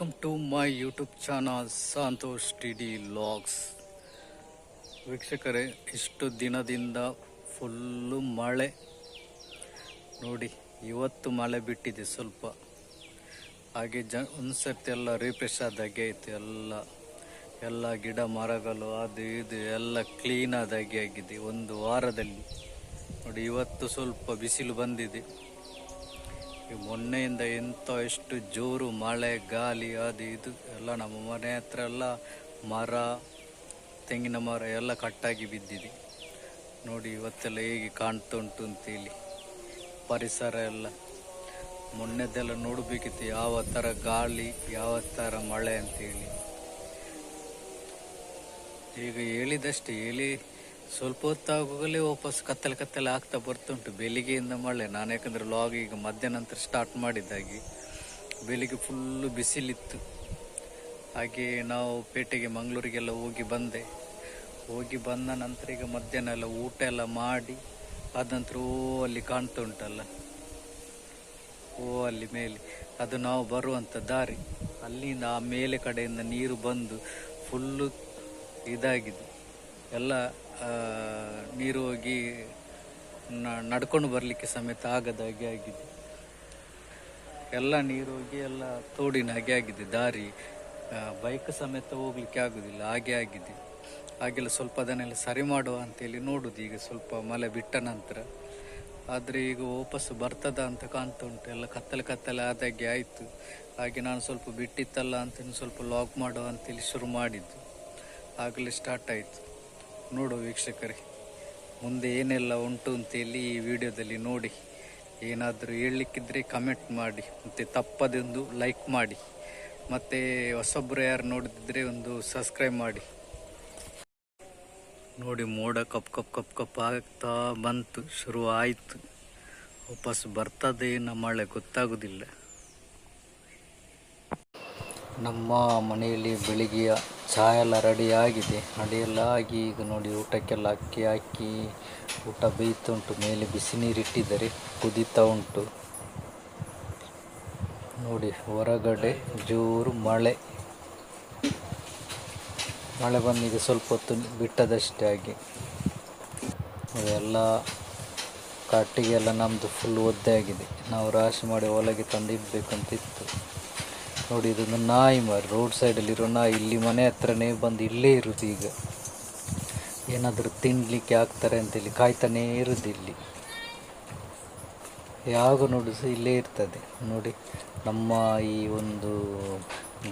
Welcome to my YouTube channel Santosh T D logs ವೀಕ್ಷಕರೇ, ಇಷ್ಟು ದಿನದಿಂದ ಫುಲ್ಲು ಮಳೆ. ನೋಡಿ, ಇವತ್ತು ಮಳೆ ಬಿಟ್ಟಿದೆ ಸ್ವಲ್ಪ. ಹಾಗೆ ಜ ಒಂದು ಸರ್ತಿ ಎಲ್ಲ ರಿಫ್ರೆಶ್ ಆದಾಗೆ ಆಯಿತು ಎಲ್ಲ. ಎಲ್ಲ ಗಿಡ ಮರಗಳು, ಅದು ಇದು ಎಲ್ಲ ಕ್ಲೀನ್ ಆದಾಗೆ ಆಗಿದೆ ಒಂದು ವಾರದಲ್ಲಿ. ನೋಡಿ, ಇವತ್ತು ಸ್ವಲ್ಪ ಬಿಸಿಲು ಬಂದಿದೆ. ಮೊನ್ನೆಯಿಂದ ಎಂತ ಎಷ್ಟು ಜೋರು ಮಳೆ, ಗಾಳಿ, ಅದು ಇದು ಎಲ್ಲ ನಮ್ಮ ಮನೆ ಹತ್ರ ಎಲ್ಲ ಮರ, ತೆಂಗಿನ ಮರ ಎಲ್ಲ ಕಟ್ಟಾಗಿ ಬಿದ್ದಿದೆ. ನೋಡಿ ಇವತ್ತೆಲ್ಲ ಹೇಗೆ ಕಾಣ್ತಾ ಉಂಟು ಅಂತೇಳಿ ಪರಿಸರ ಎಲ್ಲ. ಮೊನ್ನೆದೆಲ್ಲ ನೋಡಬೇಕಿತ್ತು ಯಾವ ಥರ ಗಾಳಿ, ಯಾವ ಥರ ಮಳೆ ಅಂತೇಳಿ ಈಗ ಹೇಳಿದಷ್ಟೇ, ಹೇಳಿ ಸ್ವಲ್ಪ ಹೊತ್ತಾಗಲೇ ವಾಪಸ್ ಕತ್ತಲೆ ಕತ್ತಲೆ ಆಗ್ತಾ ಬರ್ತುಂಟು. ಬೆಳಿಗ್ಗೆಯಿಂದ ಮಳೆ. ನಾನು ಯಾಕಂದರೆ ಲಾಗ್ ಈಗ ಮಧ್ಯಾಹ್ನ ನಂತರ ಸ್ಟಾರ್ಟ್ ಮಾಡಿದ್ದಾಗಿ ಬೆಳಿಗ್ಗೆ ಫುಲ್ಲು ಬಿಸಿಲಿತ್ತು. ಹಾಗೆ ನಾವು ಪೇಟೆಗೆ ಮಂಗಳೂರಿಗೆಲ್ಲ ಹೋಗಿ ಬಂದೆ. ಹೋಗಿ ಬಂದ ನಂತರ ಈಗ ಮಧ್ಯಾಹ್ನ ಎಲ್ಲ ಊಟ ಎಲ್ಲ ಮಾಡಿ, ಆದ ನಂತರ ಓ ಅಲ್ಲಿ ಕಾಣ್ತಾ ಉಂಟಲ್ಲ ಓ ಅಲ್ಲಿ ಮೇಲೆ. ಅದು ನಾವು ಬರುವಂಥ ದಾರಿ. ಅಲ್ಲಿಂದ ಆ ಮೇಲೆ ಕಡೆಯಿಂದ ನೀರು ಬಂದು ಫುಲ್ಲು ಇದಾಗಿದೆ. ಎಲ್ಲ ನೀರು ಹೋಗಿ ನಡ್ಕೊಂಡು ಬರಲಿಕ್ಕೆ ಸಮೇತ ಆಗದ ಹಾಗೆ ಆಗಿದೆ. ಎಲ್ಲ ನೀರು ಹೋಗಿ ಎಲ್ಲ ತೋಡಿನ ಹಾಗೆ ಆಗಿದೆ. ದಾರಿ ಬೈಕ್ ಸಮೇತ ಹೋಗ್ಲಿಕ್ಕೆ ಆಗುದಿಲ್ಲ, ಹಾಗೆ ಆಗಿದೆ. ಹಾಗೆಲ್ಲ ಸ್ವಲ್ಪ ಅದನ್ನೆಲ್ಲ ಸರಿ ಮಾಡುವ ಅಂತೇಳಿ ನೋಡುದು, ಈಗ ಸ್ವಲ್ಪ ಮಳೆ ಬಿಟ್ಟ ನಂತರ. ಆದರೆ ಈಗ ವಾಪಸ್ ಬರ್ತದ ಅಂತ ಕಾಣ್ತಾ ಉಂಟು. ಎಲ್ಲ ಕತ್ತಲೆ ಕತ್ತಲೆ ಆದಾಗೆ ಆಯಿತು. ಹಾಗೆ ನಾನು ಸ್ವಲ್ಪ ಬಿಟ್ಟಿತ್ತಲ್ಲ ಅಂತ ಸ್ವಲ್ಪ ಲಾಕ್ ಮಾಡುವ ಅಂತೇಳಿ ಶುರು ಮಾಡಿದ್ದು. ಆಗಲೇ ಸ್ಟಾರ್ಟ್ ಆಯಿತು. ನೋಡು ವೀಕ್ಷಕರೇ, ಮುಂದೆ ಏನೆಲ್ಲ ಉಂಟು ಅಂತೇಳಿ ಈ ವಿಡಿಯೋದಲ್ಲಿ ನೋಡಿ. ಏನಾದರೂ ಹೇಳಲಿಕ್ಕಿದ್ರೆ ಕಮೆಂಟ್ ಮಾಡಿ, ಮತ್ತು ತಪ್ಪದೊಂದು ಲೈಕ್ ಮಾಡಿ. ಮತ್ತು ಹೊಸೊಬ್ಬರು ಯಾರು ನೋಡಿದ್ರೆ ಒಂದು ಸಬ್ಸ್ಕ್ರೈಬ್ ಮಾಡಿ. ನೋಡಿ ಮೋಡ ಕಪ್ ಕಪ್ ಕಪ್ ಕಪ್ ಆಗ್ತಾ ಬಂತು ಶುರು ಆಯಿತು ವಾಪಸ್ ಬರ್ತದೆ ನಮ್ಮ ಮಳೆ ಗೊತ್ತಾಗೋದಿಲ್ಲ. ನಮ್ಮ ಮನೆಯಲ್ಲಿ ಬೆಳಿಗ್ಗೆಯ ಚಹಾ ಎಲ್ಲ ರೆಡಿ ಆಗಿದೆ. ಅಡಿಯೆಲ್ಲ ಆಗಿ ಈಗ ನೋಡಿ ಊಟಕ್ಕೆಲ್ಲ ಅಕ್ಕಿ ಹಾಕಿ, ಊಟ ಬೇಯ್ತಾ ಉಂಟು. ಮೇಲೆ ಬಿಸಿ ನೀರಿಟ್ಟಿದ್ದಾರೆ ಕುದೀತಾ ಉಂಟು. ನೋಡಿ, ಹೊರಗಡೆ ಜೋರು ಮಳೆ. ಮಳೆ ಬಂದೀಗ ಸ್ವಲ್ಪ ಹೊತ್ತು ಬಿಟ್ಟದಷ್ಟೇ ಆಗಿ ಎಲ್ಲ ಕಟ್ಟಿಗೆಲ್ಲ ನಮ್ಮದು ಫುಲ್ ಒದ್ದೆ ಆಗಿದೆ. ನಾವು ರಾಶಿ ಮಾಡಿ ಒಳಗೆ ತಂದಿಡಬೇಕಂತಿತ್ತು. ನೋಡಿ, ಇದೊಂದು ನಾಯಿ ಮಾರಿ. ರೋಡ್ ಸೈಡಲ್ಲಿರೋ ನಾಯಿ ಇಲ್ಲಿ ಮನೆ ಹತ್ರನೇ ಬಂದು ಇಲ್ಲೇ ಇರುದು ಈಗ. ಏನಾದರೂ ತಿನ್ನಲಿಕ್ಕೆ ಆಗ್ತಾರೆ ಅಂತೇಳಿ ಕಾಯ್ತಾನೇ ಇರುದು ಇಲ್ಲಿ. ಯಾವಾಗ ನೋಡು ಸಹ ಇಲ್ಲೇ ಇರ್ತದೆ. ನೋಡಿ, ನಮ್ಮ ಈ ಒಂದು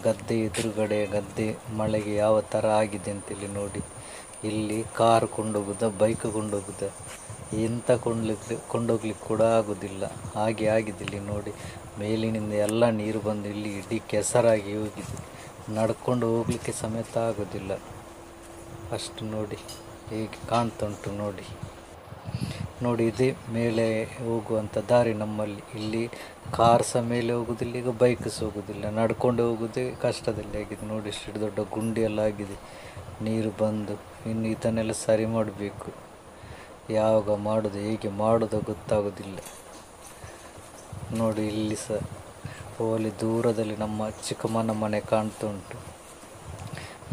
ಗದ್ದೆ ಎದುರುಗಡೆ, ಗದ್ದೆ ಮಳೆಗೆ ಯಾವ ಥರ ಆಗಿದೆ ಅಂತೇಳಿ ನೋಡಿ. ಇಲ್ಲಿ ಕಾರ್ ಕೊಂಡೋಗುದ ಬೈಕ್ ಕೊಂಡೋಗುದ. ಎಂತ ಕೊಂಡ್ಲಿಕ್ಕೆ ಕೊಂಡೋಗ್ಲಿಕ್ಕೆ ಕೂಡ ಆಗೋದಿಲ್ಲ. ಹಾಗೆ ಆಗಿದೆ ಇಲ್ಲಿ ನೋಡಿ. ಮೇಲಿನಿಂದ ಎಲ್ಲ ನೀರು ಬಂದು ಇಲ್ಲಿ ಇಡೀ ಕೆಸರಾಗಿ ಹೋಗಿದೆ. ನಡ್ಕೊಂಡು ಹೋಗ್ಲಿಕ್ಕೆ ಸಮೇತ ಆಗೋದಿಲ್ಲ. ಅಷ್ಟು ನೋಡಿ, ಹೇಗೆ ಕಾಣ್ತುಂಟು ನೋಡಿ. ನೋಡಿ, ಇದೇ ಮೇಲೆ ಹೋಗುವಂಥ ದಾರಿ ನಮ್ಮಲ್ಲಿ. ಇಲ್ಲಿ ಕಾರ್ ಸಹ ಮೇಲೆ ಹೋಗೋದಿಲ್ಲ, ಈಗ ಬೈಕ್ ಸಹ ಹೋಗೋದಿಲ್ಲ. ನಡ್ಕೊಂಡು ಹೋಗೋದೇ ಕಷ್ಟದಲ್ಲಿ ಆಗಿದೆ. ನೋಡಿ, ಇಷ್ಟು ದೊಡ್ಡ ಗುಂಡಿಯೆಲ್ಲ ಆಗಿದೆ ನೀರು ಬಂದು ಇನ್ನು ಇದನ್ನೆಲ್ಲ ಸರಿ ಮಾಡಬೇಕು. ಯಾವಾಗ ಮಾಡೋದು, ಹೇಗೆ ಮಾಡೋದು ಗೊತ್ತಾಗೋದಿಲ್ಲ. ನೋಡಿ, ಇಲ್ಲಿ ಸಹ ಹೋಲಿ ದೂರದಲ್ಲಿ ನಮ್ಮ ಚಿಕ್ಕಮ್ಮನ ಮನೆ ಕಾಣ್ತಾ ಉಂಟು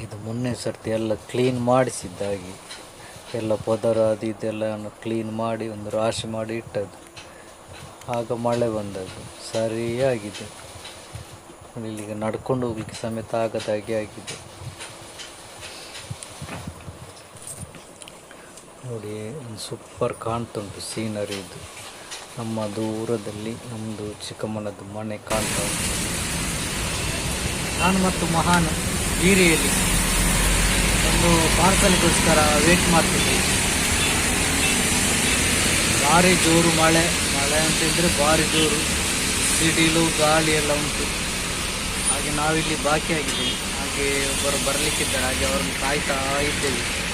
ಇದು ಮೊನ್ನೆ ಸರ್ತಿ ಎಲ್ಲ ಕ್ಲೀನ್ ಮಾಡಿಸಿದ್ದಾಗಿ ಎಲ್ಲ ಪದರ ಅದು ಇದೆಲ್ಲ ಕ್ಲೀನ್ ಮಾಡಿ ಒಂದು ರಾಶಿ ಮಾಡಿ ಇಟ್ಟದ್ದು. ಆಗ ಮಳೆ ಬಂದದ್ದು. ಸರಿಯಾಗಿದೆ. ಇಲ್ಲಿಗೆ ನಡ್ಕೊಂಡು ಹೋಗ್ಲಿಕ್ಕೆ ಸಮೇತ ಆಗದಾಗೆ ಆಗಿದೆ. ನೋಡಿ, ಒಂದು ಸೂಪರ್ ಕಾಣ್ತುಂಟು ಸೀನರಿ ಇದು. ನಮ್ಮ ದೂರದಲ್ಲಿ ನಮ್ಮದು ಚಿಕ್ಕಮ್ಮನದ್ದು ಮನೆ ಕಾಣ್ತಾ ಉಂಟು ನಾನು ಮತ್ತು ಮಹಾನ್ ಬೀರಿಯಲ್ಲಿ ಒಂದು ಪಾರ್ಸಲ್ಗೋಸ್ಕರ ವೇಟ್ ಮಾಡ್ತಿದ್ವಿ. ಭಾರಿ ಜೋರು ಮಳೆ ಮಳೆ ಅಂತಿದ್ರೆ ಭಾರಿ ಜೋರು. ಸಿಡಿಲು, ಗಾಳಿ ಎಲ್ಲ ಉಂಟು. ಹಾಗೆ ನಾವಿಲ್ಲಿ ಬಾಕಿಯಾಗಿದ್ದೀವಿ. ಹಾಗೆ ಒಬ್ಬರು ಬರಲಿಕ್ಕಿದ್ದಾರೆ. ಹಾಗೆ ಅವರನ್ನು ಕಾಯ್ತಾ ಇದ್ದೇವೆ.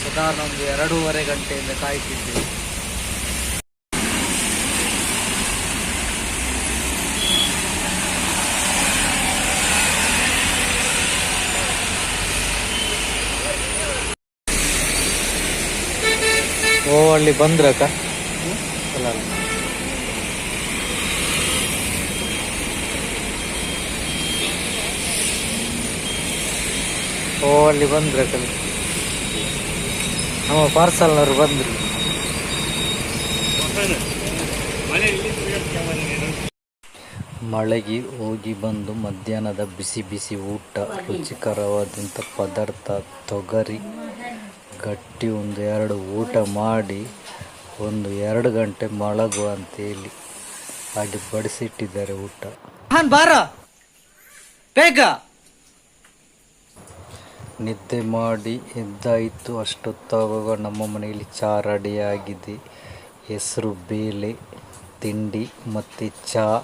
ಸಾಧಾರಣ ಒಂದು ಎರಡೂವರೆ ಗಂಟೆಯಿಂದ ಕಾಯ್ತಿದ್ದೆ ಓ ಅಲ್ಲಿ ಬಂದ್ರಕ್ಕ ಅಲ್ಲ ಓ ಅಲ್ಲಿ ಬಂದ್ರೆ ಕಲಿ ನಮ್ಮ ಪಾರ್ಸಲ್ನವ್ರು ಬಂದ್ರು. ಮಳೆಗೆ ಹೋಗಿ ಬಂದು ಮಧ್ಯಾಹ್ನದ ಬಿಸಿ ಬಿಸಿ ಊಟ ರುಚಿಕರವಾದಂಥ ಪದಾರ್ಥ ತೊಗರಿ ಗಟ್ಟಿ ಒಂದು ಎರಡು ಊಟ ಮಾಡಿ ಒಂದು ಎರಡು ಗಂಟೆ ಮಳಗು ಅಂತ ಹೇಳಿ ಹಾಗೆ ಬಡಿಸಿಟ್ಟಿದ್ದಾರೆ ಊಟ. ಬಾರ ಬೇಗ. ನಿದ್ದೆ ಮಾಡಿ ಎದ್ದಾಯಿತು. ಅಷ್ಟೊತ್ತಾಗುವಾಗ ನಮ್ಮ ಮನೆಯಲ್ಲಿ ಚಹಾ ರೆಡಿಯಾಗಿದೆ ಹೆಸರು ಬೇಳೆ, ತಿಂಡಿ ಮತ್ತು ಚಹಾ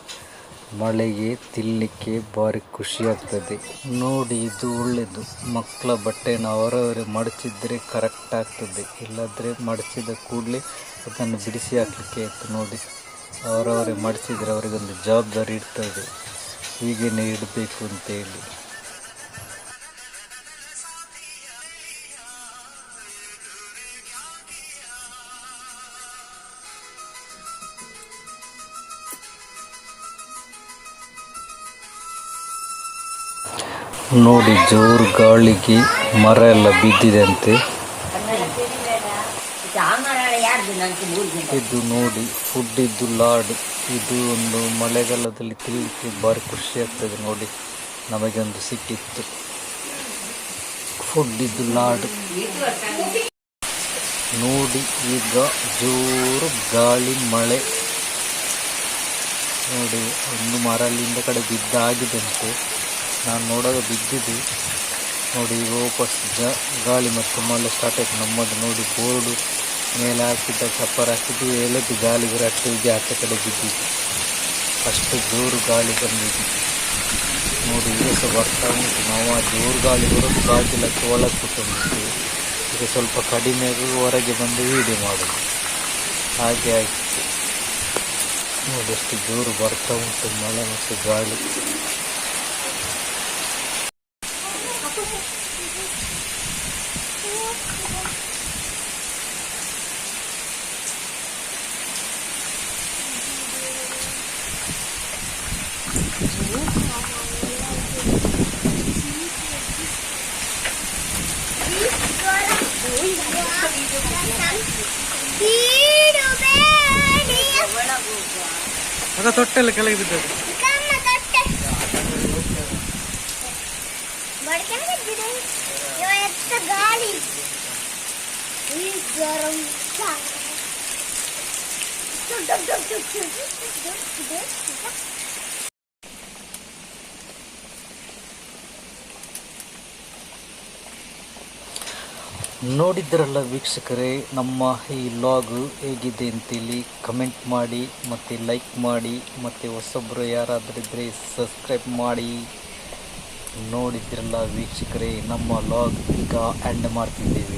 ಮಳೆಗೆ ತಿನ್ನಲಿಕ್ಕೆ ಭಾರಿ ಖುಷಿ ಆಗ್ತದೆ ನೋಡಿ, ಇದು ಒಳ್ಳೆಯದು ಮಕ್ಕಳ ಬಟ್ಟೆನ ಅವರವರೇ ಮಡಚಿದ್ರೆ ಕರೆಕ್ಟ್ ಆಗ್ತದೆ. ಇಲ್ಲದ್ರೆ ಮಡಚಿದ ಕೂಡಲೇ ಅದನ್ನು ಬಿಡಿಸಿ ಹಾಕಲಿಕ್ಕೆ ಆಯಿತು. ನೋಡಿ, ಅವರವರೇ ಮಡಚಿದ್ರೆ ಅವರಿಗೊಂದು ಜವಾಬ್ದಾರಿ ಇರ್ತದೆ. ಹೀಗೇನೆ ಇಡಬೇಕು ಅಂತೇಳಿ. ನೋಡಿ ಜೋರು ಗಾಳಿಗೆ ಮರ ಎಲ್ಲ ಬಿದ್ದಿದೆ ಇದು ನೋಡಿ ಫುಡ್ ಇದ್ದು ಲಾಡ್. ಇದು ಒಂದು ಮಳೆಗಾಲದಲ್ಲಿ ತಿಳಿಯಲಿಕ್ಕೆ ಭಾರಿ ಖುಷಿ ಆಗ್ತದೆ ನೋಡಿ. ನಮಗೆ ಒಂದು ಸಿಕ್ಕಿತ್ತು. ಫುಡ್ ಇದ್ದು ಲಾಡ್. ನೋಡಿ ಈಗ ಜೋರು ಗಾಳಿ, ಮಳೆ. ನೋಡಿ, ಒಂದು ಮರ ಅಲ್ಲಿಂದ ಕಡೆ ಬಿದ್ದಾಗಿದಂತೆ. ನಾನು ನೋಡೋದು ಬಿದ್ದಿದ್ದು. ನೋಡಿ, ಈಗ ವಾಪಸ್ ಗಾಳಿ ಮತ್ತು ಮಳೆ ಸ್ಟಾರ್ಟ್ ಆಯ್ತು. ನಮ್ಮದು ನೋಡಿ, ಬೋರ್ಡು ಮೇಲೆ ಹಾಕಿದ್ದ ಚಪ್ಪರ್ ಹಾಕಿದ್ದು. ಎಲೆದು ಗಾಳಿ ಬರಟ್ಟು ಇದೆ ಆಚೆ ಕಡೆ ಬಿದ್ದಿದ್ದು ಅಷ್ಟು ಜೋರು ಗಾಳಿ ಬಂದಿದ್ದು ನೋಡಿ, ಈಗ ಸಹ ಬರ್ತಾ ಉಂಟು. ನಾವು ಆ ಜೋರು ಗಾಳಿ ಬರೋದು ಬಾಗಿಲಕ್ಕೆ ಒಳಗೆ ಕೂತ್ಕೊಂಡಿದ್ದೀವಿ ಈಗ ಸ್ವಲ್ಪ ಕಡಿಮೆ ಹೊರಗೆ ಬಂದು ವೀಡಿಯೋ ಮಾಡೋದು. ಹಾಗೆ ಆಯಿತು. ನೋಡಿ ಎಷ್ಟು ಜೋರು ಬರ್ತಾ ಉಂಟು ಮಳೆ ಮತ್ತು ಗಾಳಿ. ಆಗ ತೊಟ್ಟೆಲ್ಲ ಕೆಳಗೆ ಬಿದ್ದದ್ದು ಗಾಳಿ ಈ ಗರಂ ನೋಡಿದ್ರಲ್ಲ ವೀಕ್ಷಕರೇ, ನಮ್ಮ ಈ ಲಾಗು ಹೇಗಿದೆ ಅಂತೇಳಿ ಕಮೆಂಟ್ ಮಾಡಿ, ಮತ್ತು ಲೈಕ್ ಮಾಡಿ, ಮತ್ತು ಹೊಸೊಬ್ಬರು ಯಾರಾದರೂ ಇದ್ದರೆ ಸಬ್ಸ್ಕ್ರೈಬ್ ಮಾಡಿ. ನೋಡಿದ್ರಲ್ಲ ವೀಕ್ಷಕರೇ, ನಮ್ಮ ಲಾಗ್ ಈಗ ಎಂಡ್ ಮಾಡ್ತಿದ್ದೇವೆ.